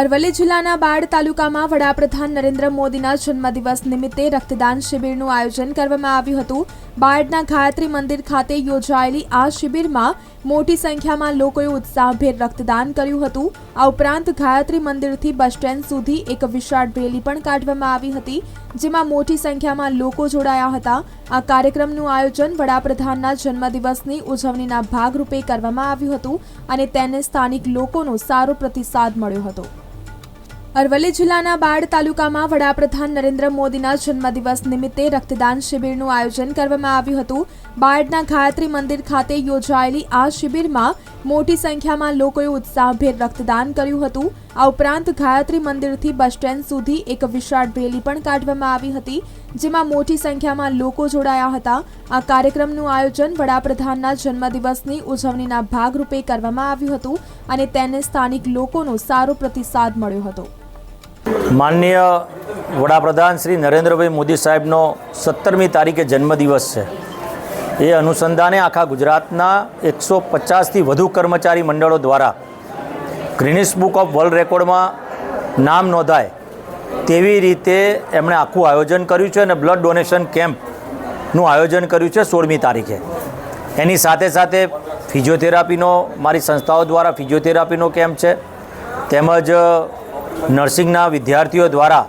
અરવલ્લી જિલ્લાના બાળ તાલુકામાં વડાપ્રધાન નરેન્દ્ર મોદીના જન્મદિવસ નિમિત્તે રક્તદાન શિબિરનું આયોજન કરવામાં આવ્યું હતું. બાળના ગાયત્રી મંદિર ખાતે યોજાયેલી આ શિબિરમાં મોટી સંખ્યામાં લોકોએ ઉત્સાહભેર રક્તદાન કર્યું હતું. આ ઉપરાંત ગાયત્રી મંદિરથી બસ સ્ટેન્ડ સુધી એક વિશાળ રેલી પણ કાઢવામાં આવી હતી, જેમાં મોટી સંખ્યામાં લોકો જોડાયા હતા. આ કાર્યક્રમનું આયોજન વડાપ્રધાનના જન્મદિવસની ઉજવણીના ભાગરૂપે કરવામાં આવ્યું હતું અને તેને સ્થાનિક લોકોનો સારો પ્રતિસાદ મળ્યો હતો. અરવલ્લી જિલ્લાના બાળ તાલુકામાં વડાપ્રધાન નરેન્દ્ર મોદીના જન્મદિવસ નિમિત્તે રક્તદાન શિબિરનું આયોજન કરવામાં આવ્યું હતું. બાળના ગાયત્રી મંદિર ખાતે યોજાયેલી આ શિબિરમાં મોટી સંખ્યામાં લોકોએ ઉત્સાહભેર રક્તદાન કર્યું હતું. આ ઉપરાંત ગાયત્રી મંદિરથી બસ સ્ટેન્ડ સુધી એક વિશાળ રેલી પણ કાઢવામાં આવી હતી, જેમાં મોટી સંખ્યામાં લોકો જોડાયા હતા. આ કાર્યક્રમનું આયોજન વડાપ્રધાનના જન્મદિવસની ઉજવણીના ભાગરૂપે કરવામાં આવ્યું હતું અને તેને સ્થાનિક લોકોનો સારો પ્રતિસાદ મળ્યો હતો. માનનીય વડાપ્રધાન શ્રી નરેન્દ્રભાઈ મોદી સાહેબનો સત્તરમી તારીખે જન્મદિવસ છે. એ અનુસંધાને આખા ગુજરાતના એકસો પચાસથી વધુ કર્મચારી મંડળો દ્વારા ગ્રીનિસ બુક ઓફ વર્લ્ડ રેકોર્ડમાં નામ નોંધાય તેવી રીતે એમણે આખું આયોજન કર્યું છે અને બ્લડ ડોનેશન કેમ્પનું આયોજન કર્યું છે સોળમી તારીખે. એની સાથે સાથે ફિઝિયોથેરાપીનો મારી સંસ્થાઓ દ્વારા ફિઝિયોથેરાપીનો કેમ્પ છે. તેમજ નર્સિંગના વિદ્યાર્થીઓ દ્વારા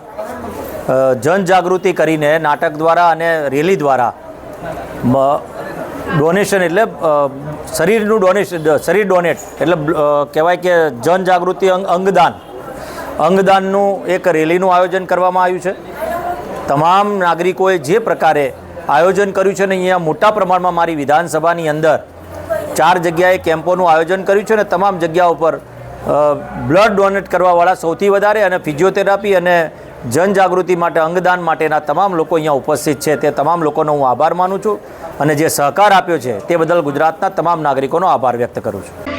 જનજાગૃતિ કરીને, નાટક દ્વારા અને રેલી દ્વારા ડોનેશન એટલે શરીરનું ડોનેશન શરીર ડોનેટ એટલે કહેવાય કે જનજાગૃતિ અંગ, અંગદાન. અંગદાનનું એક રેલીનું આયોજન કરવામાં આવ્યું છે. તમામ નાગરિકોએ જે પ્રકારે આયોજન કર્યું છે ને અહીંયા મોટા પ્રમાણમાં મારી વિધાનસભાની અંદર, ચાર જગ્યાએ કેમ્પોનું આયોજન કર્યું છે ને તમામ જગ્યા ઉપર બ્લડ ડોનેટ કરવાવાળા સૌથી વધારે અને ફિઝિયોથેરાપી અને જનજાગૃતિ માટે અંગદાન માટેના તમામ લોકો અહીંયા ઉપસ્થિત છે. તે તમામ લોકોનો હું આભાર માનું છું અને જે સહકાર આપ્યો છે તે બદલ ગુજરાતના તમામ નાગરિકોનો આભાર વ્યક્ત કરું છું.